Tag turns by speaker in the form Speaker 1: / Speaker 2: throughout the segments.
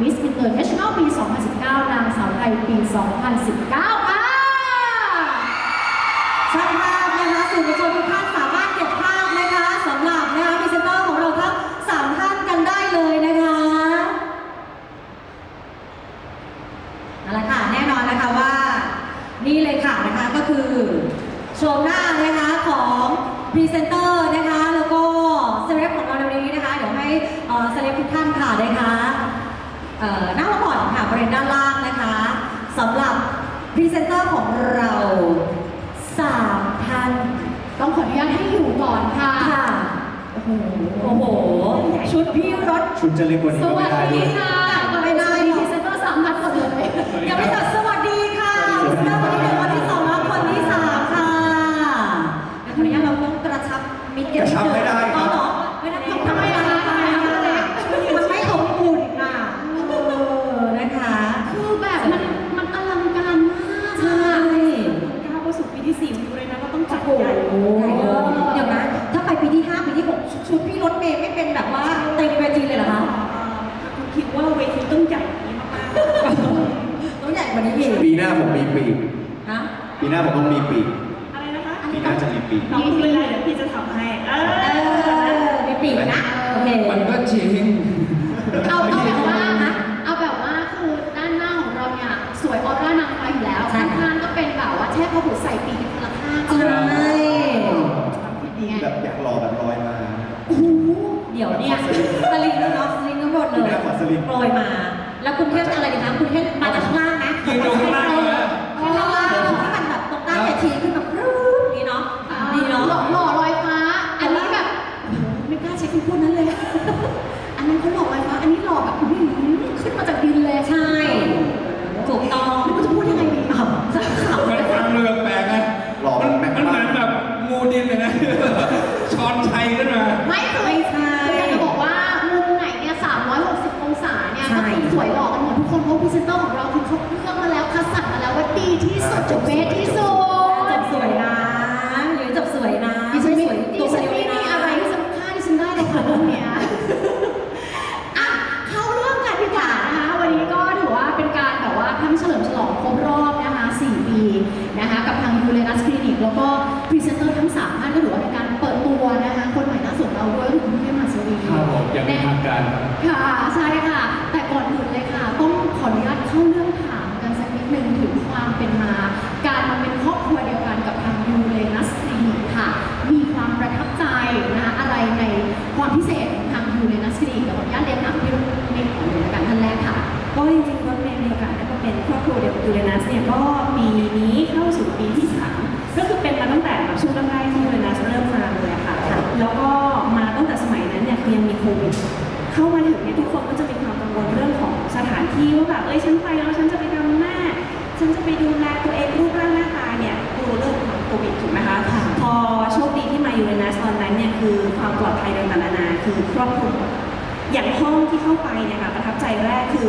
Speaker 1: มิสอินเตอร์เนชั่นแนลปี 2019 นางสาวไทยปี 2019 ค่ะ
Speaker 2: ช่างภาพนะคะสื่อมวลชนทุกท่านสามารถเก็บภาพนะคะสำหรับนะคะพรีเซนเตอร์ของเราทั้งสามท่านกันได้เลยนะคะเอาละค่ะแน่นอนนะคะว่านี่เลยค่ะนะคะก็คือโฉมหน้านะคะของพรีเซนเตอร์นะคะแล้วก็เซเลบของเราในวันนี้นะคะเดี๋ยวให้เซเลบทุกท่านค่ะได้ค่ะ เอ่อนั่งมาก่อนค่ะบริเวณด้านล่างนะคะสำหรับพรีเซนเตอร์ของเราสามท่าน
Speaker 1: ต้องขออนุญาตให้อยู่ก่อนค่ะ
Speaker 2: ค่ะโอ้โหโอ้โห ชุดพี่รถ
Speaker 3: ชุดจะเล็กกว่านี้
Speaker 1: ส
Speaker 3: ก็
Speaker 1: วั
Speaker 3: ไม่
Speaker 1: ส
Speaker 3: ได้ด้
Speaker 1: ดี
Speaker 3: วย
Speaker 1: ค่ะ
Speaker 2: ไม่ได้
Speaker 1: สวัสดีพรีเซนเตอร์สามท่านหมดเลย
Speaker 2: ยังไม่จัดสวัสดีค่ะพรีเซนเตอร์คนที่หนึ่งคนที่สองและคนที่สามค่ะเดี๋ยวขออนุญาตเราต้องกระชับมิตรกันนิดนึง
Speaker 3: มา
Speaker 2: แล้
Speaker 4: วคุ
Speaker 2: ณเทพอะไรดีคะคุณเทพ
Speaker 5: เป็
Speaker 2: น
Speaker 1: มา กา
Speaker 5: รมา
Speaker 1: เป็นครอบครัวเดียว
Speaker 5: กั
Speaker 1: นกับทางยูเรนัสคลินิกค่ะ มีความประทับใจนะอะไรในความพิเศษของทางยูเรนัสคลินิกขออนุญาตเรียนถามพี่รุ่งในของเลยละกันท่านแรกค่ะ
Speaker 4: ก็จริงๆรถเมย์มีโอกาสได้มาเป็นครอบครัวเดียวกับยูเรนัสเนี่ยก็ปีนี้เข้าสู่ปีที่สามก็คือเป็นมาตั้งแต่แบบช่วงแรกๆที่ยูเรนัสเริ่มมาเลยอะค่ะ แล้วก็มาตั้งแต่สมัยนั้นเนี่ยคือยังมีโควิดเข้ามาถึงเนี่ยทุกคนก็จะมีความกังวลเรื่องของสถานที่ว่าแบบเอ้ยฉันไป ไปดูแลตัวเองรูปร่างหน้าตาเนี่ยกลัวเรื่องของโควิดถูกไหมคะ
Speaker 2: ค่ะ
Speaker 4: พอโชคดีที่มายูเรนัสตอนนั้นเนี่ยคือความปลอดภัยต่างๆนานาคือครอบคลุมหมดอย่างห้องที่เข้าไปเนี่ยค่ะประทับใจแรกคือ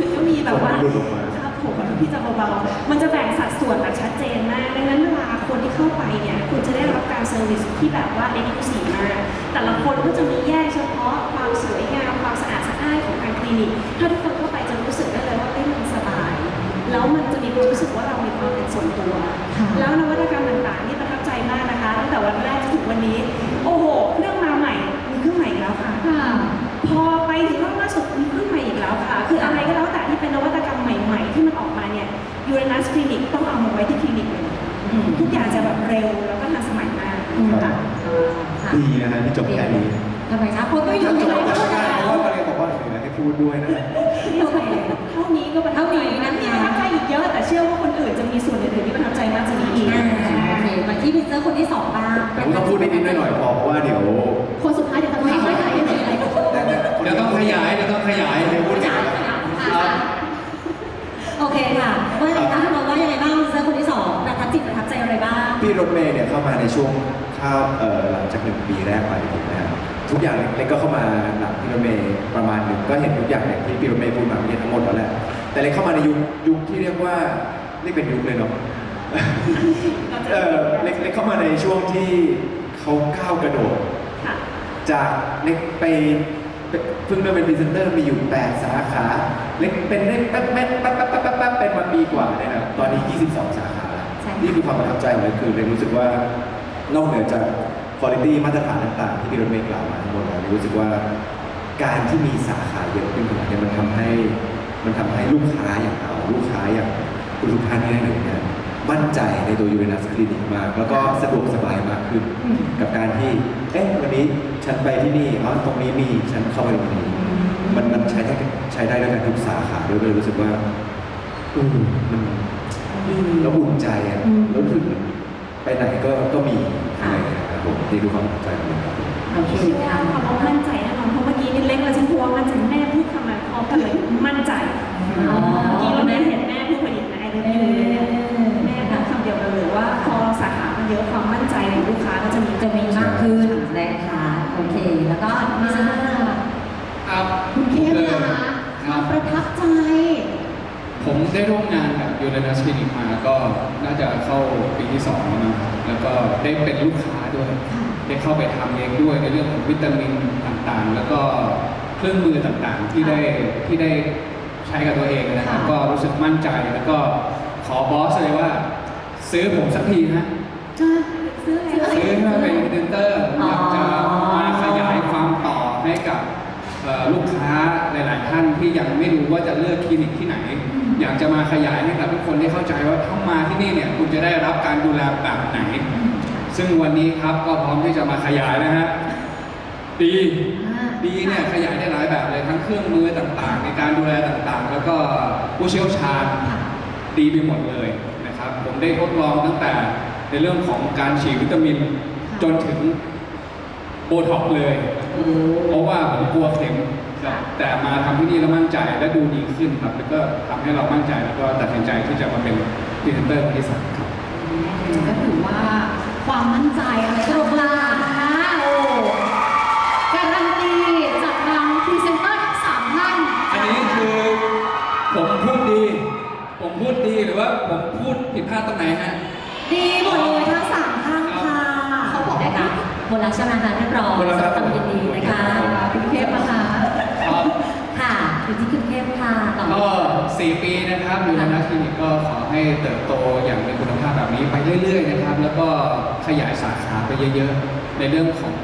Speaker 4: มันก็มีแบบว่า
Speaker 3: หลุดออกมา
Speaker 4: ครับผมพี่จะเบาๆมันจะแบ่งสัดส่วนแบบชัดเจนมาก ดังนั้นเวลาคนที่เข้าไปเนี่ยคุณจะได้รับการเซอร์วิสที่แบบว่าเอ็กซ์คลูซีฟมาก แต่ละคนก็จะมีแยกเฉพาะความสวยงามความสะอาดสะอ้านของทางคลินิกถ้าทุกคน ยยูเรนัส
Speaker 2: ค
Speaker 4: ลินิกต้องเอามาไว้ที่คลินิกเลย
Speaker 2: อืม
Speaker 4: ทุกอย่างจะแบบเร็วแล้วก็ทันสมัยมาก
Speaker 2: อืม
Speaker 4: ค่ะ
Speaker 2: ค่ะ
Speaker 3: ดีนะฮะที่จบแค่นี้
Speaker 2: ทำไมคะคนก็อยู่
Speaker 3: จะ
Speaker 2: ที่
Speaker 3: จ
Speaker 2: ไหน
Speaker 3: บ
Speaker 2: ก็
Speaker 3: แล้ว
Speaker 2: ได้
Speaker 3: เพราะว่าประเด็นบอกว่าเหลือให้พูดด้วยนะ
Speaker 4: โอเคเท่านี้ก็ประทับใจ
Speaker 2: เท่านี้
Speaker 4: นะ
Speaker 2: นะคะ
Speaker 4: มีประทับใจอีกเยอะแต่เชื่อว่าคนอื่นจะมีส่วนอื่นๆที่ประทับใจมากจะมีอีก
Speaker 2: อ่าโอเคมาที่พิเซอร์คนที่สองบ้าง
Speaker 3: แต่ผมต้องพูดนิดๆหน่อยๆพอเพราะว่าเดี๋ยว
Speaker 1: คนสุดท้ายเดี๋ยวจะถามว่าใครมีอะไรก็พูด
Speaker 3: แต่แต่
Speaker 5: เดี๋ยวต้องขยายเดี๋ยวต้องขยาย
Speaker 3: เดี๋ยวพูดถึง
Speaker 1: ค่ะ
Speaker 2: โอเคค่ะ ว่าอย่างไรคะเราว่ายังไงบ้างพิเซอร์คนที่สองประทับจิตประทับใจอะไรบ้าง
Speaker 3: พี่รถเมย์เนี่ยเข้ามาในช่วงข้าวเอ่อหลังจากหนึ่งปีแรกไปถูกไหมครับทุกอย่างเล็กๆก็เข้ามาหลังพี่รถเมย์ประมาณหนึ่งก็เห็นทุกอย่างอย่างที่พี่รถเมย์พูดมาไม่ใช่ทั้งหมดแล้วแหละแต่เล็กเข้ามาในยุคยุคที่เรียกว่าเรียกเป็นยุคเลยเนาะเออเล็กเล็กเข้ามาในช่วงที่เขาก้าวกระโดด
Speaker 4: ค่ะ
Speaker 3: จากเล็กไปเพิ่งได้เป็นพรีเซนเตอร์มีอยู่ 8 สาขา เล็กเป็นได้แป๊บแป๊บแป๊บแป๊บแป๊บแป๊บแป๊บเป็นมาปีกว่าเนี่ยนะครับตอนนี้ 22 สาขา
Speaker 2: ใช่
Speaker 3: นี่คือความประทับใจของเลยคือเลยรู้สึกว่านอกเหนือจากคุณภาพมาตรฐานต่างๆ ที่พี่รถเมย์กล่าวมาทั้งหมดแล้วรู้สึกว่าการที่มีสาขาเยอะขึ้นขนาดนี้มันทำให้มันทำให้ลูกค้าอย่างเราลูกค้าอย่างคุณทุกท่านที่ได้เลยเนี่ยมั่นใจในตัวยูเรนัสคลินิกมาก แล้วก็สะดวกสบายมากขึ้นกับการที่ เอ๊ะ วันนี้ฉันไปที่นี่อ๋อตรงนี้มี ฉันเข้าไปตรงนี้ มันมันใช้ได้ใช้ได้ด้วยกันทุกสาขาด้วยเลยรู้สึกว่าอืมมัน
Speaker 2: ดี
Speaker 3: แล้วอุ่นใจอะ
Speaker 2: อืม
Speaker 3: แล้วถึงไปไหนก็ก็มี
Speaker 2: ค่ะ
Speaker 3: อะไรอย่างเงี้ยครับผมนี่คือความประทับใจของผมครับผม
Speaker 2: โอเค
Speaker 4: เชื่อว่า
Speaker 2: ค่ะ
Speaker 4: ความมั่นใจแน่นอนเพราะเมื่อกี้นี่เล็กเราจะพูดว่ามั่นใจแม่พูดคำมาพร้อมกันเลยมั่นใจ
Speaker 2: อ๋อ
Speaker 4: เมื่อกี้เราได้เห็นแม่พูดพอดีนะไอ้เรื่องนี้เลยเนี่ยแม่พูดคำเดียวกันเลยว่าพอสาขามันเยอะความมั่นใจของลูกค้าก็จะมี
Speaker 2: จะมีมากขึ้นนะคะโอเค แล้วก็มา
Speaker 5: ครับ
Speaker 1: คุณเข้ม
Speaker 5: เลย
Speaker 1: นะคะ
Speaker 5: ค
Speaker 1: ควา
Speaker 5: รั
Speaker 1: ม
Speaker 5: บ
Speaker 1: ประทับใจ
Speaker 5: ผมได้ร่วมงานกับยูเรนัสคลินิกมาก็น่าจะเข้าปีที่สองแล้วนะครับแล้วก็ได้เป็นลูกค้าด้วย ได้เข้าไปทำเองด้วยในเรื่องของวิตามินต่างๆ แล้วก็เครื่องมือต่างๆที่ได้ที่ได้ใช้กับตัวเองนะครับ
Speaker 1: ค่ะ
Speaker 5: ก็รู้สึกมั่นใจแล้วก็ขอบอสเลยว่า ซื้อผมสักทีนะ
Speaker 1: จะซื้ออะไร
Speaker 5: ซื้อให้มาเป็นพรีเซนเตอร์อยากจะมาขยายความต่อให้กับเอ่อ ลูกค้าหลาย ๆ ท่านที่ยังไม่รู้ว่าจะเลือกคลินิกที่ไหน อยากจะมาขยายให้กับทุกคนได้เข้าใจว่าถ้ามาที่นี่เนี่ยคุณจะได้รับการดูแลแบบไหน ซึ่งวันนี้ครับก็พร้อมที่จะมาขยายนะฮะดี
Speaker 1: อ่า
Speaker 5: ดีเนี่ยขยายได้หลายแบบเลยทั้งเครื่องมือต่าง ๆ ในการดูแลต่าง ๆ แล้วก็ผู้เชี่ยวชาญดีไปหมดเลยนะครับ ผมได้ทดลองตั้งแต่ในเรื่องของการฉีดวิตามินจนถึง โบท็อกซ์เลยเพราะว่าผมกลัวเข็มครับ แต่มาทำที่นี่แล้วมั่นใจและดูดีขึ้นครับ แล้วก็ทำให้เรามั่นใจแล้วก็ตัดสินใจที่จะมาเป็นพรีเซนเตอร์คนที่สามครับ
Speaker 1: ก็ถือว่าความมั่นใจอะไรต่างๆนะคะโอ้การันตีจากทางพรีเซนเตอร์ทั้งสามท่าน
Speaker 5: อันนี้คือผมพูดดี ผมพูดดีหรือว่าผมพูดผิดพลาดตรงไหนฮะ
Speaker 2: ดีหมดเลย หมดแล้วใช่ไหมคะเรียบร้อย
Speaker 3: หมดแล้วครับ
Speaker 2: ทำยินดีนะคะ
Speaker 1: คุณเข้มนะคะ
Speaker 5: ครับ
Speaker 2: ค่ะอยู่ที่คุณเทพค่ะต่อ
Speaker 5: ก็4ปีนะครับยูนานัสคลินิกก็ขอให้เติบโตอย่างมีคุณภาพแบบนี้ไปเรื่อยๆนะครับ แล้วก็ขยายสาขาไปเยอะๆ ในเรื่องของ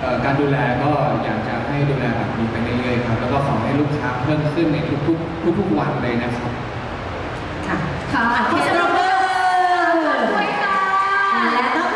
Speaker 5: เอ่อการดูแลก็อยากจะให้ดูแลแบบนี้ไปเรื่อยๆครับแล้วก็ขอให้ลูกค้าเพิ่มขึ้นในทุกๆทุกๆวันเลยนะครับ
Speaker 2: ค่ะ
Speaker 1: ค่ะ
Speaker 2: ขอเสียงปรบมือ
Speaker 1: ด้วยค่ะ
Speaker 2: และต้อง